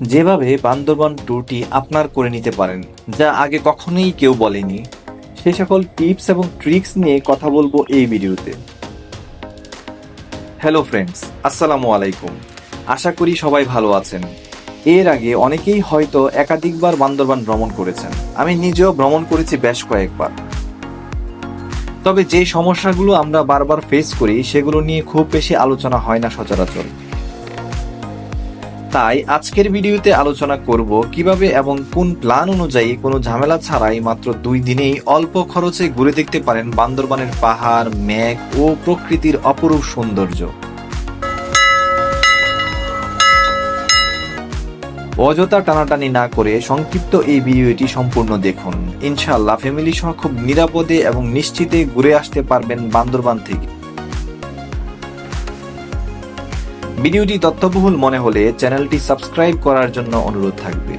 যেভাবে বান্দরবান ট্যুরটি আপনার করে নিতে পারেন, যা আগে কখনোই কেউ বলেনি। সে সকল টিপস এবং ট্রিক্স নিয়ে কথা বলব এই ভিডিওতে। হ্যালো ফ্রেন্ডস, আসসালামু আলাইকুম। আশা করি সবাই ভালো আছেন। এর আগে অনেকেই হয়তো একাধিকবার বান্দরবান ভ্রমণ করেছেন। আমি নিজেও ভ্রমণ করেছি বেশ কয়েকবার। তবে যে সমস্যাগুলো আমরা বারবার ফেস করি, সেগুলো নিয়ে খুব বেশি আলোচনা হয় না সচরাচর। তাই আজকের ভিডিওতে আলোচনা করব কীভাবে এবং কোন প্ল্যান অনুযায়ী কোনো ঝামেলা ছাড়াই মাত্র দুই দিনেই অল্প খরচে ঘুরে দেখতে পারেন বান্দরবানের পাহাড়, মেঘ ও প্রকৃতির অপরূপ সৌন্দর্য। অযথা টানাটানি না করে সংক্ষিপ্ত এই ভিডিওটি সম্পূর্ণ দেখুন। ইনশাল্লাহ ফ্যামিলি সহ খুব নিরাপদে এবং নিশ্চিতে ঘুরে আসতে পারবেন বান্দরবান থেকে। ভিডিওটি তথ্যবহুল মনে হলে চ্যানেলটি সাবস্ক্রাইব করার জন্য অনুরোধ থাকবে।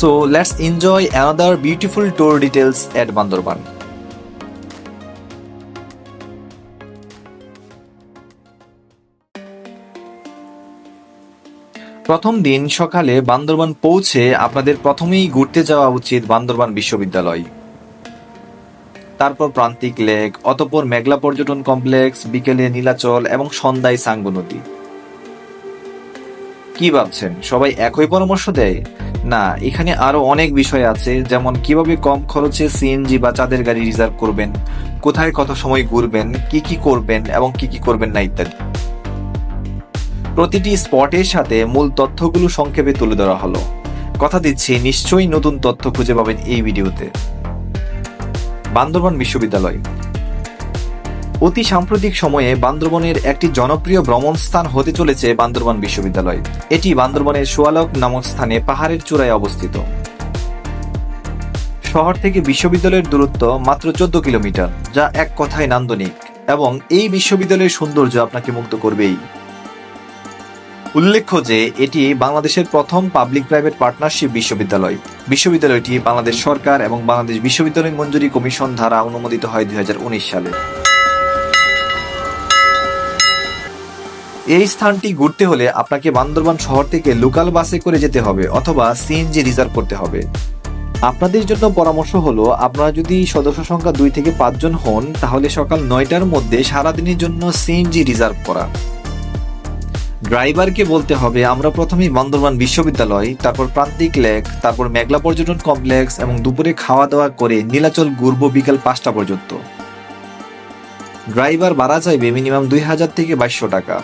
So let's enjoy another beautiful tour details at Bandarban প্রথম দিন সকালে বান্দরবান পৌঁছে আপনাদের প্রথমেই ঘুরতে যাওয়া উচিত বান্দরবান বিশ্ববিদ্যালয়। তারপর প্রান্তিক লেক, অতপর মেঘলা পর্যটন কমপ্লেক্স, বিকেলে নীলাচল এবং সন্ধ্যায় সাঙ্গু নদী কি ভাবছেন? সবাই একই পরামর্শ দেয়? না, এখানে আরও অনেক বিষয় আছে, যেমন কীভাবে কম খরচে সিএনজি বা চাঁদের গাড়ি রিজার্ভ করবেন, কোথায় কত সময় ঘুরবেন, কি কি করবেন এবং কি কি করবেন না ইত্যাদি। প্রতিটি স্পটের সাথে মূল তথ্যগুলো সংক্ষেপে তুলে ধরা হলো। কথা দিচ্ছি, নিশ্চয়ই নতুন তথ্য খুঁজে পাবেন এই ভিডিওতে। বান্দরবান বিশ্ববিদ্যালয়। অতি সাম্প্রতিক সময়ে বান্দরবনের একটি জনপ্রিয় ভ্রমণ স্থান হতে চলেছে বান্দরবান বিশ্ববিদ্যালয়। এটি বান্দরবনের সোয়ালক নামক স্থানে পাহাড়ের চূড়ায় অবস্থিত। শহর থেকে বিশ্ববিদ্যালয়ের দূরত্ব মাত্র চোদ্দ কিলোমিটার, যা এক কথায় নান্দনিক, এবং এই বিশ্ববিদ্যালয়ের সৌন্দর্য আপনাকে মুগ্ধ করবেই। উল্লেখ্য যে এটি বাংলাদেশের প্রথম পাবলিক প্রাইভেট পার্টনারশিপ বিশ্ববিদ্যালয়। বিশ্ববিদ্যালয়টি বাংলাদেশ সরকার এবং বাংলাদেশ বিশ্ববিদ্যালয় মঞ্জুরি কমিশন দ্বারা অনুমোদিত হয় দুই হাজার উনিশ সালে। এই স্থানটি ঘুরতে হলে আপনাকে বান্দরবান শহর থেকে লোকাল বাসে করে যেতে হবে অথবা সিএনজি রিজার্ভ করতে হবে। আপনাদের জন্য পরামর্শ হলো, আপনারা যদি সদস্য সংখ্যা দুই থেকে পাঁচজন হন, তাহলে সকাল নয়টার মধ্যে সারাদিনের জন্য সিএনজি রিজার্ভ করা। ড্রাইভারকে বলতে হবে, আমরা প্রথমেই বান্দরবান বিশ্ববিদ্যালয়, তারপর প্রান্তিক লেক, তারপর মেঘলা পর্যটন কমপ্লেক্স এবং দুপুরে খাওয়া দাওয়া করে নীলাচল ঘুরব বিকাল পাঁচটা পর্যন্ত। ড্রাইভার ভাড়া চাইবে মিনিমাম দুই হাজার থেকে বাইশশো টাকা।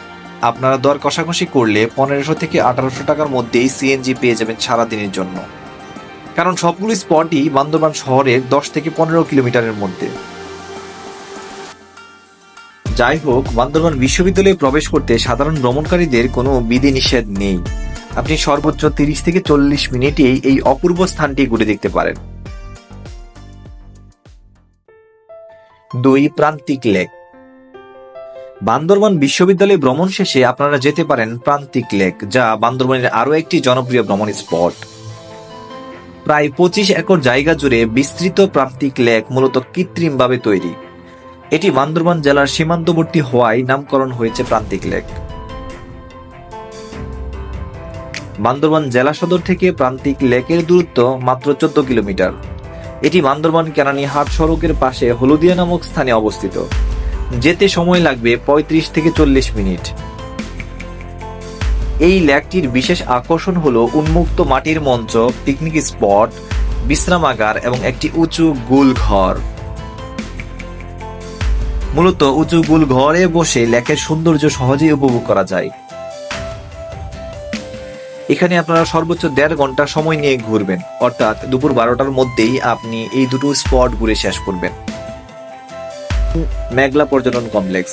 আপনারা দর কষাকষি করলে পনেরোশো থেকে আঠারোশো টাকার মধ্যেই সিএনজি পেয়ে যাবেন সারাদিনের জন্য। কারণ সবগুলো স্পটই বান্দরবান শহরের দশ থেকে পনেরো কিলোমিটারের মধ্যে। যাই হোক, বান্দরবান বিশ্ববিদ্যালয়ে প্রবেশ করতে সাধারণ ভ্রমণকারীদের কোনো বিধি নিষেধ নেই। আপনি সর্বোচ্চ তিরিশ থেকে চল্লিশ মিনিটেই এই অপূর্ব স্থানটি ঘুরে দেখতে পারেন। দুই প্রান্তিক লেক। বান্দরবান বিশ্ববিদ্যালয়ে ভ্রমণ শেষে আপনারা যেতে পারেন প্রান্তিক লেক, যা বান্দরবানের আরও একটি জনপ্রিয় ভ্রমণ স্পট। প্রায় পঁচিশ একর জায়গা জুড়ে বিস্তৃত প্রান্তিক লেক মূলত কৃত্রিমভাবে তৈরি। এটি বান্দরবান জেলার সীমান্তবর্তী হওয়ায় নামকরণ হয়েছে প্রান্তিক লেক। বান্দরবান জেলা সদর থেকে প্রান্তিক লেকের দূরত্ব মাত্র চোদ্দ কিলোমিটার। এটি বান্দরবান কেরানি হাট সড়কের পাশে হলুদিয়া নামক স্থানে অবস্থিত। যেতে সময় লাগবে ৩৫ থেকে চল্লিশ মিনিট। এই লেকটির বিশেষ আকর্ষণ হল উন্মুক্ত মাটির মঞ্চ, পিকনিক স্পট, বিশ্রামাগার এবং একটি উঁচু গুল ঘর। মূলত উঁচু গুল ঘরে বসে লেকের সৌন্দর্য সহজেই উপভোগ করা যায়। এখানে আপনারা সর্বোচ্চ দেড় ঘণ্টা সময় নিয়ে ঘুরবেন, অর্থাৎ দুপুর বারোটার মধ্যেই আপনি এই দুটো স্পট ঘুরে শেষ করবেন। মেঘলা পর্যটন কমপ্লেক্স।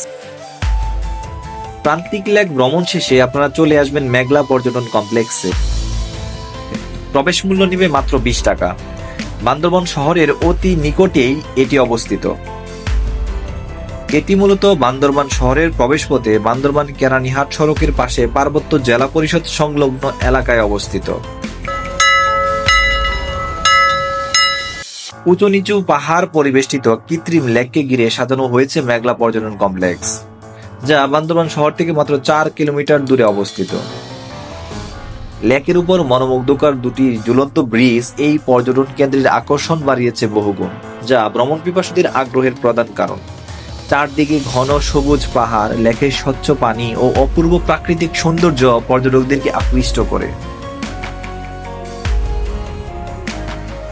প্রান্তিক লেক ভ্রমণ শেষে আপনারা চলে আসবেন মেঘলা পর্যটন কমপ্লেক্সে। প্রবেশ মূল্য নিবে মাত্র বিশ টাকা। বান্দরবন শহরের অতি নিকটেই এটি অবস্থিত। এটি মূলত বান্দরবান শহরের প্রবেশপথে বান্দরবান কেরানীহাট সড়কের পাশে পার্বত্য জেলা পরিষদ সংলগ্ন এলাকায় অবস্থিত। উঁচু নিচু পাহাড় পরিবেষ্টিত কৃত্রিম লেককে ঘিরে সাজানো হয়েছে মেঘলা পর্যটন কমপ্লেক্স, যা বান্দরবান শহর থেকে মাত্র চার কিলোমিটার দূরে অবস্থিত। লেকের উপর মনোমুগ্ধকর দুটি ঝুলন্ত ব্রিজ এই পর্যটন কেন্দ্রের আকর্ষণ বাড়িয়েছে বহুগুণ, যা ভ্রমণ পিপাসুদের আগ্রহের প্রধান কারণ। চারদিকে ঘন সবুজ পাহাড়, লেকের স্বচ্ছ পানি ও অপূর্ব প্রাকৃতিক সৌন্দর্য পর্যটকদেরকে আকৃষ্ট করে।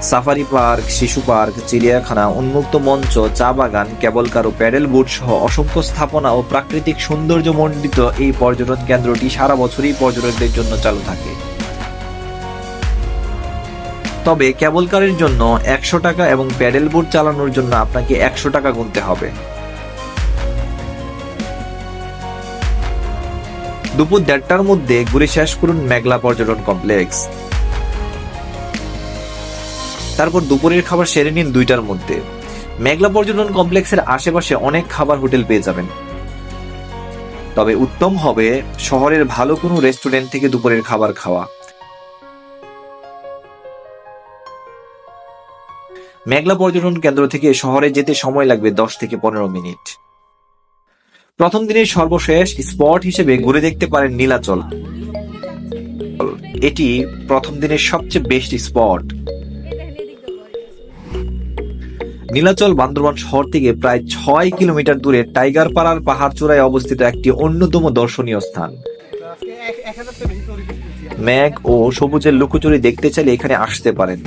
সাফারি পার্ক, শিশু পার্ক, চিড়িয়াখানা, উন্মুক্ত মঞ্চ, চা বাগান, কেবল কারও প্যাডেল বোট সহ অসংখ্য স্থাপনা ও প্রাকৃতিক সৌন্দর্য মণ্ডিত এই পর্যটন কেন্দ্রটি সারা বছরই পর্যটকদের জন্য চালু থাকে। তবে কেবল কারের জন্য একশো টাকা এবং প্যাডেল বোট চালানোর জন্য আপনাকে একশো টাকা গুনতে হবে। দুপুর দেড়টার মধ্যে ঘুরে শেষ করুন মেঘলা পর্যটন কমপ্লেক্স। তারপর দুপুরের খাবার সেরে নিন দুইটার মধ্যে। মেঘলা পর্যটন কমপ্লেক্সের আশেপাশে অনেক খাবার হোটেল পেয়ে যাবেন। তবে উত্তম হবে শহরের ভালো কোনো রেস্টুরেন্ট থেকে দুপুরের খাবার খাওয়া। মেঘলা পর্যটন কেন্দ্র থেকে শহরে যেতে সময় লাগবে দশ থেকে পনেরো মিনিট। প্রথম দিনের সর্বশেষ স্পট হিসেবে ঘুরে দেখতে পারেন নীলাচল। এটি প্রথম দিনের সবচেয়ে বেস্ট স্পট। নীলাচল বান্দরবান শহর থেকে প্রায় ছয় কিলোমিটার দূরে টাইগার পাড়ার পাহাড় চূড়ায় অবস্থিত একটি অন্যতম দর্শনীয় স্থান। মেঘ ও সবুজের লুকোচুরি দেখতে চাইলে এখানে আসতে পারেন।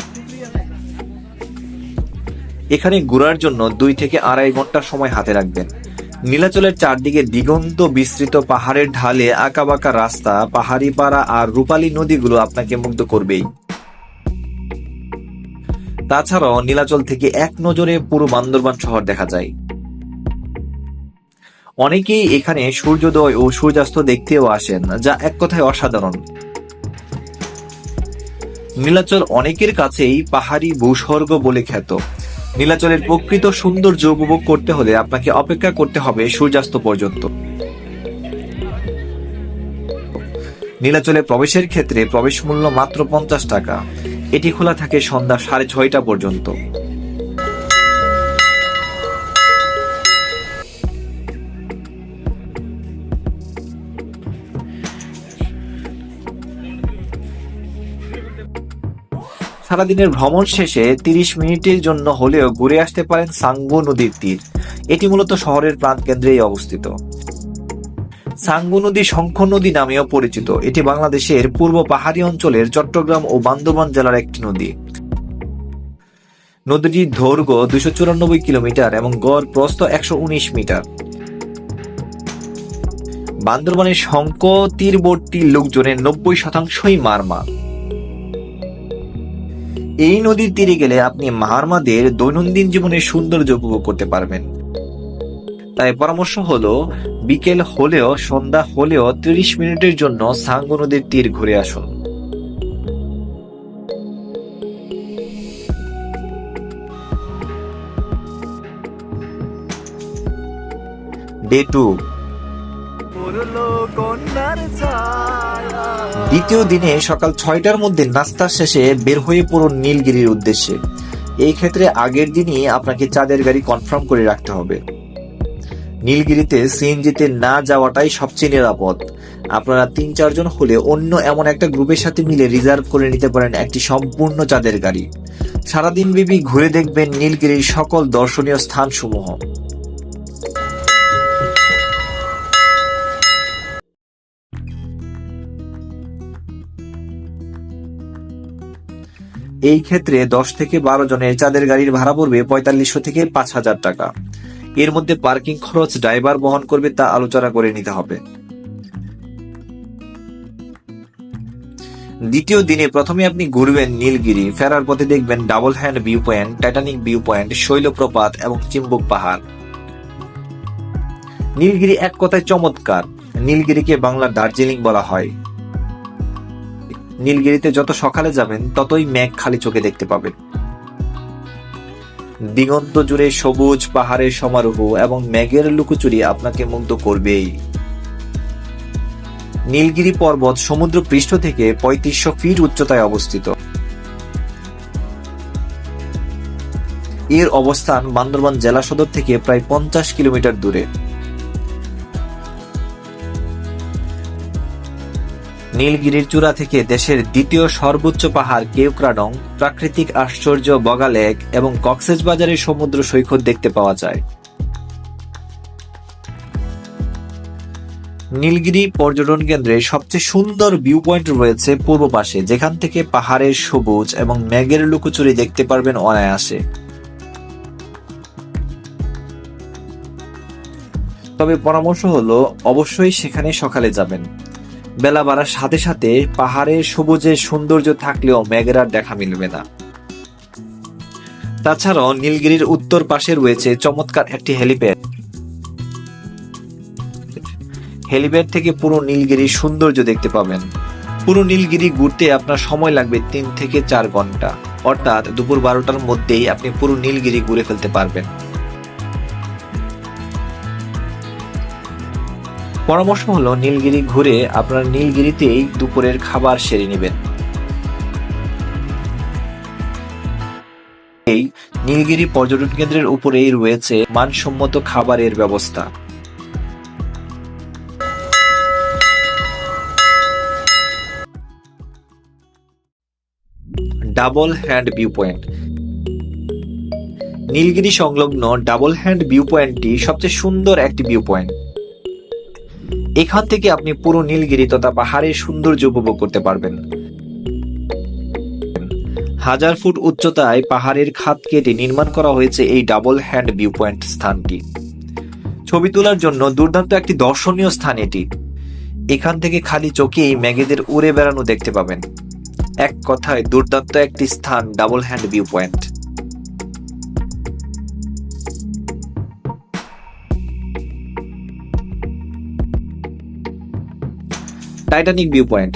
এখানে ঘোরার জন্য দুই থেকে আড়াই ঘণ্টা সময় হাতে রাখবেন। নীলাচলের চারদিকে দিগন্ত বিস্তৃত পাহাড়ের ঢালে আঁকাবাঁকা রাস্তা পাহাড়ি পাড়া আর রূপালী নদীগুলো আপনাকে মুগ্ধ করবেই। তাছাড়াও নীলাচল থেকে এক নজরে পুরো বান্দরবান শহর দেখা যায়। অনেকেই এখানে সূর্যোদয় ও সূর্যাস্ত দেখতেও আসেন, যা এক কথায় অসাধারণ। নীলাচল অনেকের কাছেই পাহাড়ি ভূস্বর্গ বলে খ্যাত। নীলাচলের প্রকৃত সৌন্দর্য উপভোগ করতে হলে আপনাকে অপেক্ষা করতে হবে সূর্যাস্ত পর্যন্ত। নীলাচলে প্রবেশের ক্ষেত্রে প্রবেশ মূল্য মাত্র পঞ্চাশ টাকা। এটি খোলা থাকে সন্ধ্যা সাড়ে ছয়টা পর্যন্ত। সারাদিনের ভ্রমণ শেষে তিরিশ মিনিটের জন্য হলেও ঘুরে আসতে পারেন সাঙ্গু নদীর তীর। এটি মূলত শহরের প্রাণকেন্দ্রেই অবস্থিত। সাঙ্গু নদী শঙ্খ নদী নামেও পরিচিত। এটি বাংলাদেশের পূর্ব পাহাড়ি অঞ্চলের চট্টগ্রাম ও বান্দরবান জেলার একটি নদী। নদীটির দৈর্ঘ্য দুশো চুরানব্বই কিলোমিটার এবং গড় প্রস্থ একশো উনিশ মিটার। বান্দরবানের শঙ্খ তীরবর্তী লোকজনের নব্বই শতাংশই মারমা। এই নদীর তীরে গেলে আপনি মারমাদের দৈনন্দিন জীবনের সৌন্দর্য উপভোগ করতে পারবেন। তাই পরামর্শ হলো, বিকেল হলেও, সন্ধ্যা হলেও তিরিশ মিনিটের জন্য সাঙ্গু নদীর তীর ঘুরে আসুন। ডে টু দ্বিতীয় দিনে সকাল ছয়টার মধ্যে নাস্তা শেষে বের হয়ে পড়ুন নীলগিরির উদ্দেশ্যে। এই ক্ষেত্রে আগের দিনই আপনাকে চাঁদের গাড়ি কনফার্ম করে রাখতে হবে। নীলগিরিতে সিএনজিতে না যাওয়াটাই সবচেয়ে নিরাপদ। আপনারা তিন চারজন হলে অন্য এমন একটা গ্রুপের সাথে মিলে রিজার্ভ করে নিতে পারেন একটি সম্পূর্ণ চাঁদের গাড়ি। সারাদিন বিবি ঘুরে দেখবেন নীলগিরির সকল দর্শনীয় স্থানসমূহ। এই ক্ষেত্রে দশ থেকে বারো জনের চাঁদের গাড়ির ভাড়া পড়বে পঁয়তাল্লিশশো থেকে পাঁচ হাজার টাকা। এর মধ্যে পার্কিং খরচ ড্রাইভার বহন করবে তা আলোচনা করে নিতে হবে। দ্বিতীয় দিনে প্রথমে আপনি ঘুরবেন নীলগিরি। ফেরার পথে দেখবেন double hand view point Titanic view point Shoiloprapat এবং চিম্বুক পাহাড়। নীলগিরি এক কথায় চমৎকার। নীলগিরিকে বাংলার দার্জিলিং বলা হয়। নীলগিরিতে যত সকালে যাবেন, ততই মেঘ খালি চোখে দেখতে পাবেন। দিগন্ত জুড়ে সবুজ পাহাড়ের সমারোহ এবং মেঘের লুকোচুরি আপনাকে মুগ্ধ করবেই। নীলগিরি পর্বত সমুদ্র পৃষ্ঠ থেকে পঁয়ত্রিশশো ফিট উচ্চতায় অবস্থিত। এর অবস্থান বান্দরবান জেলা সদর থেকে প্রায় পঞ্চাশ কিলোমিটার দূরে। নীলগিরির চূড়া থেকে দেশের দ্বিতীয় সর্বোচ্চ পাহাড় কেউক্রাডং প্রাকৃতিক আশ্চর্য বগালেক এবং কক্সেস বাজারের সমুদ্র সৈকত দেখতে পাওয়া যায়। নীলগিরি পর্যটন কেন্দ্রে সবচেয়ে সুন্দর ভিউ পয়েন্ট রয়েছে পূর্ব পাশে, যেখান থেকে পাহাড়ের সবুজ এবং মেঘের লুকোচুরি দেখতে পারবেন অনায়াসে। তবে পরামর্শ হলো, অবশ্যই সেখানে সকালে যাবেন। বেলা বাড়ার সাথে সাথে পাহাড়ের সবুজের সৌন্দর্য থাকলেও মেঘের আর দেখা মিলবে না। তাছাড়াও নীলগিরির উত্তর পাশে রয়েছে চমৎকার একটি হেলিপ্যাড। হেলিপ্যাড থেকে পুরো নীলগিরির সৌন্দর্য দেখতে পাবেন। পুরো নীলগিরি ঘুরতে আপনার সময় লাগবে তিন থেকে চার ঘণ্টা। অর্থাৎ দুপুর বারোটার মধ্যেই আপনি পুরো নীলগিরি ঘুরে ফেলতে পারবেন। পরামর্শ হলো নীলগিরি ঘুরে আপনার নীলগিরিতেই দুপুরের খাবার সেরে নেবেন। এই নীলগিরি পর্যটন কেন্দ্রের উপরেই রয়েছে মানসম্মত খাবারের ব্যবস্থা। Double hand view point. Nilgiri সংলগ্ন ডাবল হ্যান্ড ভিউ পয়েন্টটি সবচেয়ে সুন্দর একটি ভিউ পয়েন্ট। এখান থেকে আপনি পুরো নীলগিরি তথা পাহাড়ের সৌন্দর্য উপভোগ করতে পারবেন। হাজার ফুট উচ্চতায় পাহাড়ের খাত কেটে নির্মাণ করা হয়েছে এই ডাবল হ্যান্ড ভিউ পয়েন্ট স্থানটি। ছবি তোলার জন্য দুর্দান্ত একটি দর্শনীয় স্থান এটি। এখান থেকে খালি চোখেই মেঘেদের উড়ে বেড়ানো দেখতে পাবেন। এক কথায় দুর্দান্ত একটি স্থান double hand view point Titanic view point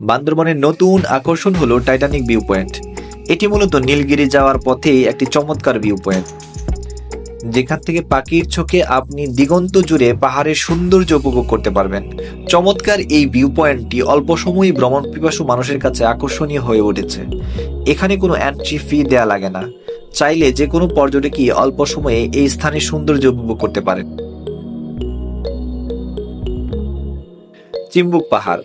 বান্দরবনের নতুন আকর্ষণ হলো টাইটানিক ভিউ পয়েন্ট এটি মূলত নীলগিরি যাওয়ার পথেই একটি চমৎকার ভিউ পয়েন্ট যেখান থেকে পাখির চোখে আপনি দিগন্ত জুড়ে পাহাড়ের সৌন্দর্য উপভোগ করতে পারবেন। চমৎকার এই ভিউ পয়েন্টটি অল্প সময়ই ভ্রমণ পিপাসু মানুষের কাছে আকর্ষণীয় হয়ে উঠেছে। এখানে কোনো এন্ট্রি ফি দেয়া লাগে না। চাইলে যে কোনো পর্যটকই অল্প সময়ে এই স্থানের সৌন্দর্য উপভোগ করতে পারেন। চিম্বুক পাহাড়।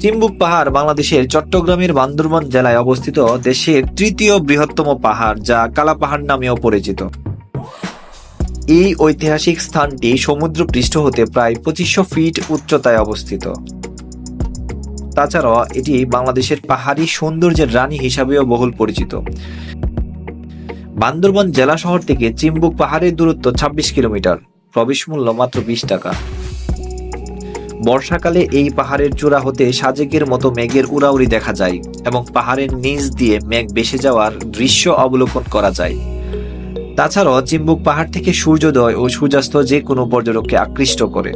চিম্বুক পাহাড় বাংলাদেশের চট্টগ্রামের বান্দরবান জেলায় অবস্থিত দেশের তৃতীয় বৃহত্তম পাহাড়, যা কালা পাহাড় নামেও পরিচিত। এই ঐতিহাসিক স্থানটি সমুদ্র পৃষ্ঠ হতে প্রায় পঁচিশশো ফিট উচ্চতায় অবস্থিত। তাছাড়াও এটি বাংলাদেশের পাহাড়ি সৌন্দর্যের রানী হিসাবেও বহুল পরিচিত। বান্দরবান জেলা শহর থেকে চিম্বুক পাহাড়ের দূরত্ব ২৬ কিলোমিটার প্রবেশ মূল্য মাত্র বিশ টাকা। বর্ষাকালে এই পাহাড়ের চূড়া হতে সাজেকের মতো মেঘের উড়াউড়ি দেখা যায় এবং পাহাড়ের নিচ দিয়ে মেঘ বেসে যাওয়ার দৃশ্য অবলোকন করা যায়। তাছাড়াও চিম্বুক পাহাড় থেকে সূর্যোদয় ও সূর্যাস্ত যে কোনো পর্যটককে আকৃষ্ট করে।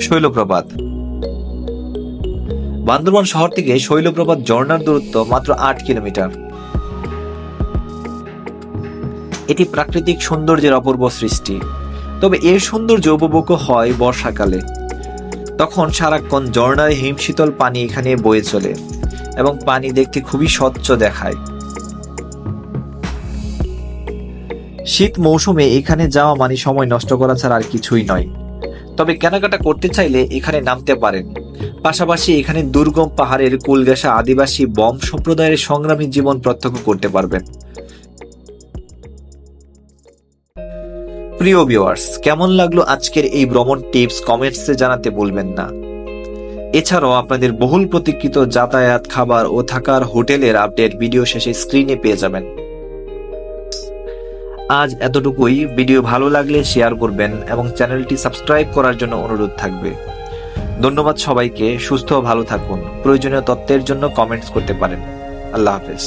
শৈলপ্রপাত বান্দরবান শহর থেকে শৈলপ্রপাত ঝর্ণার দূরত্ব মাত্র আট কিলোমিটার। এটি প্রাকৃতিক সৌন্দর্যের অপূর্ব সৃষ্টি। তবে এর সৌন্দর্য উপভোগ্য হয় বর্ষাকালে। তখন সারাক্ষণ ঝর্ণার হিমশীতল পানি এখানে বয়ে চলে এবং পানি দেখতে খুবই স্বচ্ছ দেখায়। শীত মৌসুমে এখানে যাওয়া মানে সময় নষ্ট করা ছাড়া আর কিছুই নয়। তবে কেনাকাটা করতে চাইলে এখানে নামতে পারেন। পাশাপাশি এখানে দুর্গম পাহাড়ের কুলগাসা আদিবাসী বম সম্প্রদায়ের সংগ্রামী জীবন প্রত্যক্ষ করতে পারবেন। প্রিয় ভিউয়ার্স কেমন লাগল আজকের এই ভ্রমণ টিপস কমেন্টসে জানাতে বলবেন না। এছাড়াও আপনাদের বহুল প্রতীক্ষিত যাতায়াত, খাবার ও থাকার হোটেলের আপডেট ভিডিও শেষে স্ক্রিনে পেয়ে যাবেন। আজ এতটুকুই। ভিডিও ভালো লাগলে শেয়ার করবেন এবং চ্যানেলটি সাবস্ক্রাইব করার জন্য অনুরোধ থাকবে। ধন্যবাদ সবাইকে। সুস্থ ভালো থাকুন। প্রয়োজনীয় তথ্যের জন্য কমেন্টস করতে পারেন। আল্লাহ হাফেজ।